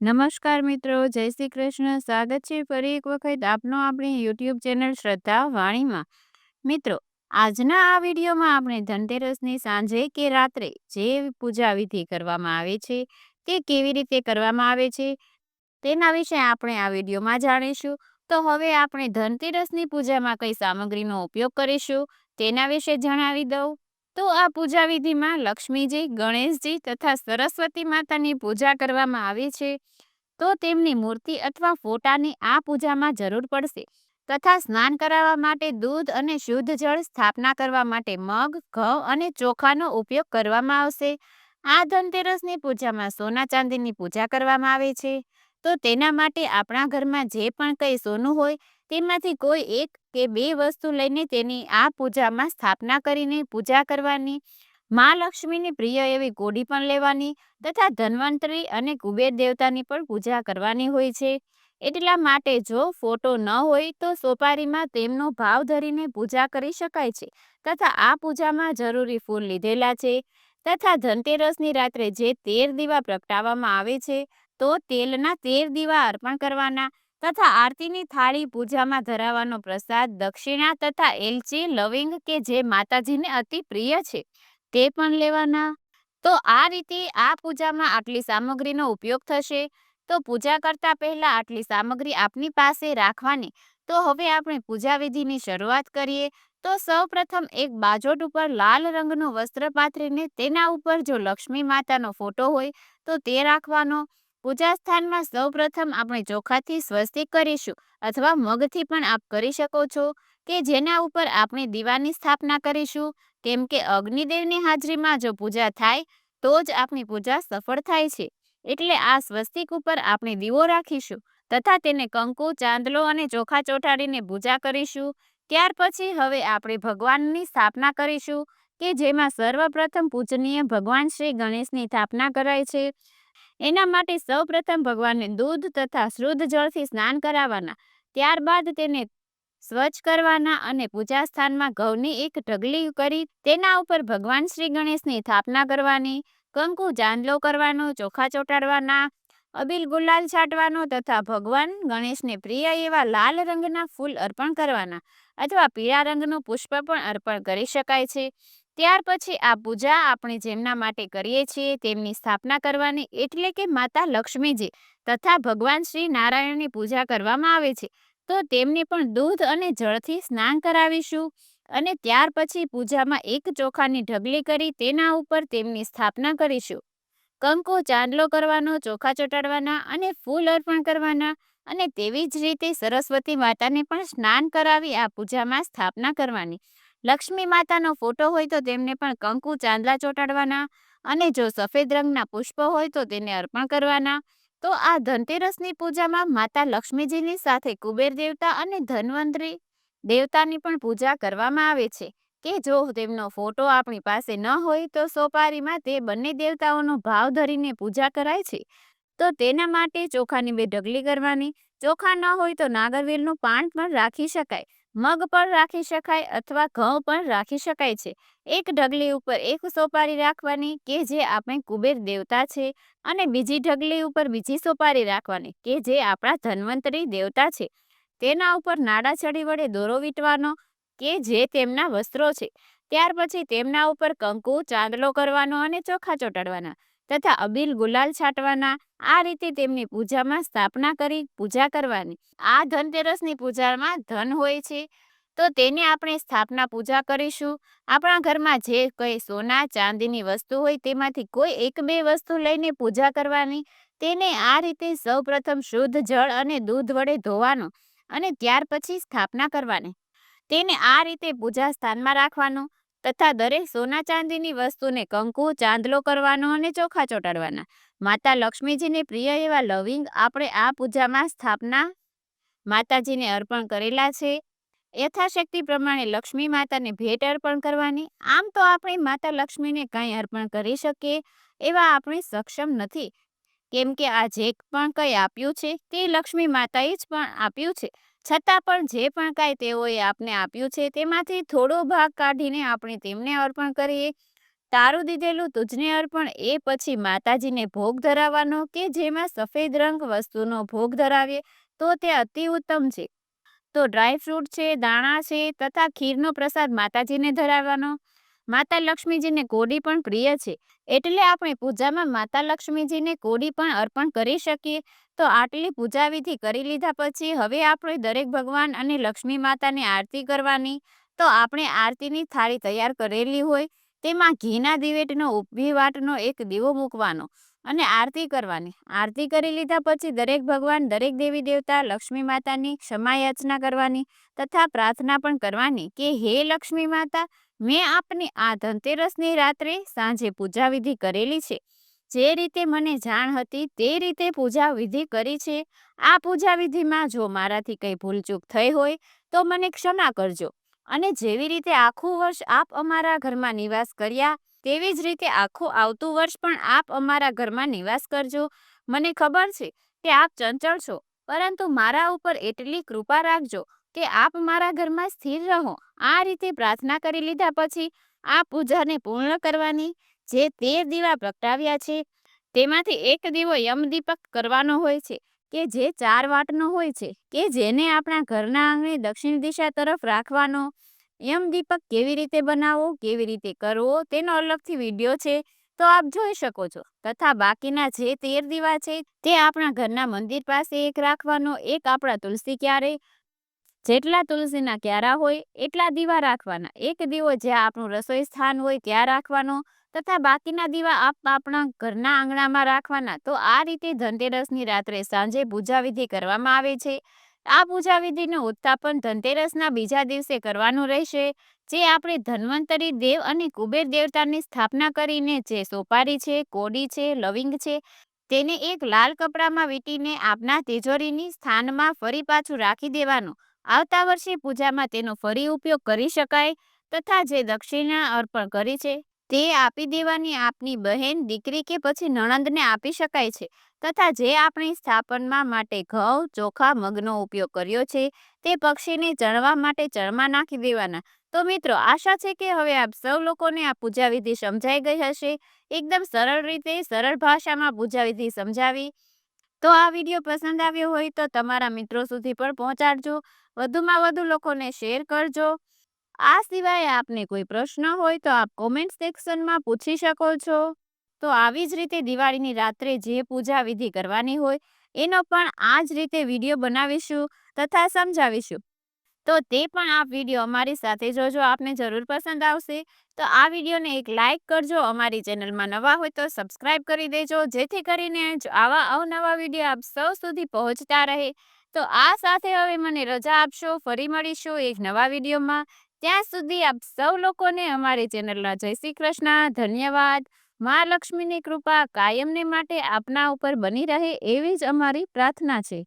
નમસ્કાર મિત્રો, જય શ્રી કૃષ્ણ. સ્વાગત છે ફરી એક વખત આપનો આપણી યુટ્યુબ ચેનલ શ્રદ્ધા વાણીમાં. મિત્રો, આજના આ વિડીયોમાં આપણે ધનતેરસની સાંજે કે રાત્રે જે પૂજા વિધિ કરવામાં આવે છે, તે કેવી રીતે કરવામાં આવે છે, તેના વિશે આપણે આ વિડીયોમાં જાણીશું. તો હવે આપણે ધનતેરસની પૂજામાં કઈ સામગ્રીનો ઉપયોગ કરીશું, તેના વિશે જણાવી દઉં. તો આ પૂજા વિધિમાં લક્ષ્મીજી, ગણેશજી તથા સરસ્વતી માતાની પૂજા કરવામાં આવે છે. તો તેમની મૂર્તિ અથવા ફોટાની આ પૂજામાં જરૂર પડશે તથા સ્નાન કરાવવા માટે દૂધ અને શુદ્ધ જળ સ્થાપના કરવા માટે મગ, ઘઉં અને ચોખાનો ઉપયોગ કરવામાં આવશે. આ ધનતેરસની પૂજામાં સોના ચાંદીની પૂજા કરવામાં આવે છે. તો તેના માટે આપણા ઘરમાં જે પણ કંઈ સોનું હોય તેમાંથી કોઈ એક કે બે વસ્તુ લઈને તેની આ પૂજામાં સ્થાપના કરીને પૂજા કરવાની, મા લક્ષ્મીની પ્રિય એવી કોડી પણ લેવાની તથા ધન્વંતરી અને કુબેર દેવતાની પણ પૂજા કરવાની હોય છે. એટલા માટે જો ફોટો ન હોય તો સોપારીમાં તેમનો ભાવ ધરીને પૂજા કરી શકાય છે તથા આ પૂજામાં જરૂરી ફૂલ લીધેલા છે તથા ધનતેરસની રાત્રે જે તેર દીવા પ્રગટાવવામાં આવે છે તો તેલના તેર દીવા અર્પણ કરવાના તથા આરતીની થાળી પૂજામાં ધરાવવાનો પ્રસાદ, દક્ષિણા તથા એલચી, લવિંગ કે જે માતાજીને અતિ પ્રિય છે, તે પણ લેવાના. તો આ રીતે આ પૂજામાં આટલી સામગ્રીનો ઉપયોગ થશે. તો પૂજા કરતા પહેલા આટલી સામગ્રી આપની પાસે રાખવાની. તો હવે આપણે પૂજા વિધિની શરૂઆત કરીએ. તો સૌ પ્રથમ એક બાજોટ ઉપર લાલ રંગનું વસ્ત્ર પાથરીને તેના ઉપર જો લક્ષ્મી માતાનો ફોટો હોય, તો તે રાખવાનો. પૂજા સ્થાનમાં સૌ આપણે ચોખાથી સ્વસ્તિક કરીશું અથવા મગથી પણ આપ કરી શકો છો કે જેના ઉપર આપણે દીવાની સ્થાપના કરીશું. કેમ કે અગ્નિદેવની હાજરીમાં જો પૂજા થાય, તો જ આપણી પૂજા સફળ થાય છે. એટલે આ સ્વસ્તિક ઉપર આપણે દીવો રાખીશું તથા તેને કંકુ, ચાંદલો અને ચોખા ચોટાડીને પૂજા કરીશું. ત્યાર પછી હવે આપણે ભગવાનની સ્થાપના કરીશું કે જેમાં સર્વપ્રથમ પૂજનીય ભગવાન શ્રી ગણેશની સ્થાપના કરાય છે. એના માટે સૌપ્રથમ ભગવાનને દૂધ તથા શુદ્ધ જળથી સ્નાન કરાવવાના, ત્યારબાદ તેને સ્વચ્છ કરવાના અને પૂજા સ્થાનમાં ઘઉંની એક ઢગલી કરી તેના ઉપર ભગવાન શ્રી ગણેશની સ્થાપના કરવાની, કંકુ ચાંદલો કરવાનો, ચોખા ચોટાડવાના, અબીલ ગુલાલ છાંટવાનો તથા ભગવાન ગણેશને પ્રિય એવા લાલ રંગના ફૂલ અર્પણ કરવાના અથવા પીળા રંગનું પુષ્પ પણ અર્પણ કરી શકાય છે. ત્યાર પછી આ પૂજા આપણે જેમના માટે કરીએ છીએ, તેમની સ્થાપના કરવાની, એટલે કે માતા લક્ષ્મીજી તથા ભગવાન શ્રી નારાયણની પૂજા કરવામાં આવે છે. તો તેમને પણ દૂધ અને જળથી સ્નાન કરાવીશું અને ત્યાર પછી પૂજામાં એક ચોખાની ઢગલી કરી તેના ઉપર તેમની સ્થાપના કરીશું. કંકુ ચાંદલો કરવાનો, ચોખા ચોટાડવાના અને ફૂલ અર્પણ કરવાના અને તેવી જ રીતે સરસ્વતી માતાને પણ સ્નાન કરાવી આ પૂજામાં સ્થાપના કરવાની. લક્ષ્મી માતાનો ફોટો હોય તો તેમને પણ કંકુ ચાંદલા ચોંટાડવાના અને જો સફેદ રંગના પુષ્પ હોય તો તેને અર્પણ કરવાના. તો આ ધનતેરસની પૂજામાં માતા લક્ષ્મીજીની સાથે કુબેર દેવતા અને ધન્વંતરી દેવતાની પણ પૂજા કરવામાં આવે છે કે જો તેમનો ફોટો આપણી પાસે ન હોય તો સોપારીમાં તે બંને દેવતાઓનો ભાવ ધરીને પૂજા કરાય છે. તો તેના માટે ચોખાની બે ઢગલી કરવાની, ચોખા ન હોય તો નાગરવેલનું પાન પણ રાખી શકાય. મગ પણ રાખી શકાય અથવા ઘઉં પણ રાખી શકાય છે. એક ઢગલી ઉપર એક સોપારી રાખવાની કે જે આપણે કુબેર દેવતા છે અને બીજી ઢગલી ઉપર બીજી સોપારી રાખવાની કે જે આપણા ધન્વંતરી દેવતા છે. તેના ઉપર નાડા છડી વડે દોરો વીંટવાનો કે જે તેમના વસ્ત્રો છે. ત્યાર પછી તેમના ઉપર કંકુ, ચાંદલો કરવાનો અને ચોખા ચોટાડવાના. તથા અબીલ ગુલાલ છાંટવાના, આ રીતે તેમની પૂજામાં સ્થાપના કરી પૂજા કરવાની. આ ધનતેરસની પૂજામાં ધન હોય છે. તો તેની આપણે સ્થાપના પૂજા કરીશું. આપણા ઘરમાં જે કંઈ સોના, ચાંદીની વસ્તુ હોય તેમાંથી કોઈ એક બે વસ્તુ લઈને પૂજા કરવાની. તેને આ રીતે સૌપ્રથમ શુદ્ધ જળ અને દૂધ વડે ધોવાનું અને ત્યાર પછી સ્થાપના કરવાની. તેને આ રીતે પૂજા સ્થાનમાં રાખવાનું. તથા દરેક સોના ચાંદીની વસ્તુને કંકુ, ચાંદલો કરવાનો અને ચોખા ચોટાડવાના. માતા લક્ષ્મીજીને પ્રિય એવા લવિંગ આપણે આ પૂજામાં સ્થાપના માતાજીને અર્પણ કરેલા છે. યથાશક્તિ પ્રમાણે લક્ષ્મી માતાને ભેટ અર્પણ કરવાની. આમ તો આપણે માતા લક્ષ્મીને કંઈ અર્પણ કરી શકીએ એવા આપણે સક્ષમ નથી. કેમ કે આ જે પણ કંઈ આપ્યું છે તે લક્ષ્મી માતાએ જ પણ આપ્યું છે. છતાં પણ જે પણ કાંઈ તેઓએ આપને આપ્યું છે, તેમાંથી થોડો ભાગ કાઢીને આપણે તેમને અર્પણ કરીએ. તારું દીધેલું તુજને અર્પણ, એ પછી માતાજીને ભોગ ધરાવવાનો કે જેમાં સફેદ રંગ વસ્તુનો ભોગ ધરાવીએ, તો તે અતિ ઉત્તમ છે. તો ડ્રાયફ્રૂટ છે, દાણા છે, તથા ખીરનો પ્રસાદ માતાજીને ધરાવવાનો. માતા લક્ષ્મીજીને કોડી પણ પ્રિય છે. એટલે આપણે પૂજામાં માતા લક્ષ્મીજીને કોડી પણ અર્પણ કરી શકીએ. તો આટલી પૂજા કરી લીધા પછી હવે આપણે દરેક ભગવાન અને લક્ષ્મી માતાની આરતી કરવાની. તો આપણે આરતીની થાળી તૈયાર કરેલી હોય, તેમાં ઘીના દિવેટનો ઊભી વાટનો એક દીવો મૂકવાનો અને આરતી કરવાની. આરતી કરી લીધા પછી દરેક ભગવાન, દરેક દેવી દેવતા લક્ષ્મી માતાની ક્ષમા યાચના કરવાની તથા પ્રાર્થના પણ કરવાની કે, હે લક્ષ્મી માતા મેં આપની આ ધનતેરસની રાત્રે સાંજે પૂજા વિધિ કરેલી છે. જે રીતે મને જાણ હતી તે રીતે પૂજા વિધિ કરી છે. આ પૂજા વિધિમાં જો મારાથી કંઈ ભૂલચૂક થઈ હોય, તો મને ક્ષમા કરજો. અને જેવી રીતે આખું વર્ષ આપ અમારા ઘરમાં નિવાસ કર્યા, તેવી જ રીતે આખું આવતું વર્ષ પણ આપ અમારા ઘરમાં નિવાસ કરજો. મને ખબર છે કે આપ ચંચળ છો, પરંતુ મારા ઉપર એટલી કૃપા રાખજો કે આપ મારા ઘરમાં સ્થિર રહો. આ રીતે પ્રાર્થના કરી લીધા પછી આ પૂજાને પૂર્ણ કરવાની જે તેર દીવા પ્રગટાવ્યા છે, તેમાંથી એક દીવો યમદીપક કરવાનો હોય છે, કે જે ચાર વાટનો હોય છે, કે જેને આપણા ઘરના આંગણે દક્ષિણ દિશા તરફ રાખવાનો. યમદીપક કેવી રીતે બનાવવો, કેવી રીતે કરવો, તેનો અલગથી વીડિયો છે, તો આપ જોઈ શકો છો. તથા બાકીના જે તેર દીવા છે, તે આપણા ઘરના મંદિર પાસે એક રાખવાનો, એક આપણા તુલસી ક્યારે જેટલા તુલસીના ક્યારા હોય, એટલા દીવા રાખવાના. એક દીવો જ્યાં આપણું રસોઈ સ્થાન હોય ત્યાં રાખવાનો તથા બાકીના દીવા આપ, આપણા ઘરના આંગણામાં રાખવાના. તો આ રીતે ધનતેરસની રાત્રે સાંજે પૂજાવિધિ કરવામાં આવે છે. આ પૂજા વિધિનું ઉત્થાપન ધનતેરસના બીજા દિવસે કરવાનું રહેશે, જે આપણે ધન્વંતરી દેવ અને કુબેર દેવતાની સ્થાપના કરીને જે સોપારી છે, કોડી છે, લવિંગ છે, તેને એક લાલ કપડામાં વીંટીને આપના તેજોરીની સ્થાનમાં ફરી પાછું રાખી દેવાનું. આવતા વર્ષે પૂજામાં તેનો ફરી ઉપયોગ કરી શકાય તથા જે દક્ષિણા અર્પણ કરી છે, તે આપી દેવાની આપની બહેન, દીકરી કે પછી નણંદને આપી શકાય છે તથા જે આપણે સ્થાપનમાં માટે ઘઉં, ચોખા, મગનો ઉપયોગ કર્યો છે, તે પક્ષીને ચણવા માટે ચણમાં નાખી દેવાના. તો મિત્રો, આશા છે કે હવે આપ સૌ લોકોને આ પૂજા વિધિ સમજાઈ ગઈ હશે. એકદમ સરળ રીતે, સરળ ભાષામાં પૂજા વિધિ સમજાવી તો આ વીડિયો પસંદ આવ્યો હોય તો તમારા મિત્રો સુધી પણ પહોંચાડજો. વધુમાં વધુ લોકોને શેર કરજો. આ સિવાય આપને કોઈ પ્રશ્ન હોય તો આપ કોમેન્ટ સેક્શનમાં પૂછી શકો છો. તો આવી જ રીતે દિવાળીની રાત્રે જે પૂજા વિધિ કરવાની હોય એનો પણ આ જ રીતે વીડિયો બનાવીશું તથા સમજાવીશું. તો તે પણ આ વીડિયો અમારી સાથે જોજો, આપને જરૂર પસંદ આવશે. તો આ વિડીયોને એક લાઇક કરજો, અમારી ચેનલમાં નવા હોય તો સબસ્ક્રાઇબ કરી દેજો, જેથી કરીને આવા અવનવા વીડિયો આપ સૌ સુધી પહોંચતા રહે. તો આ સાથે હવે મને રજા આપશો, ફરી મળીશું એક નવા વિડીયોમાં. ત્યાં સુધી આપ સૌ લોકોને અમારી ચેનલના જય શ્રી કૃષ્ણ, ધન્યવાદ. મા લક્ષ્મીની કૃપા કાયમને માટે આપના ઉપર બની રહે એવી જ અમારી પ્રાર્થના છે.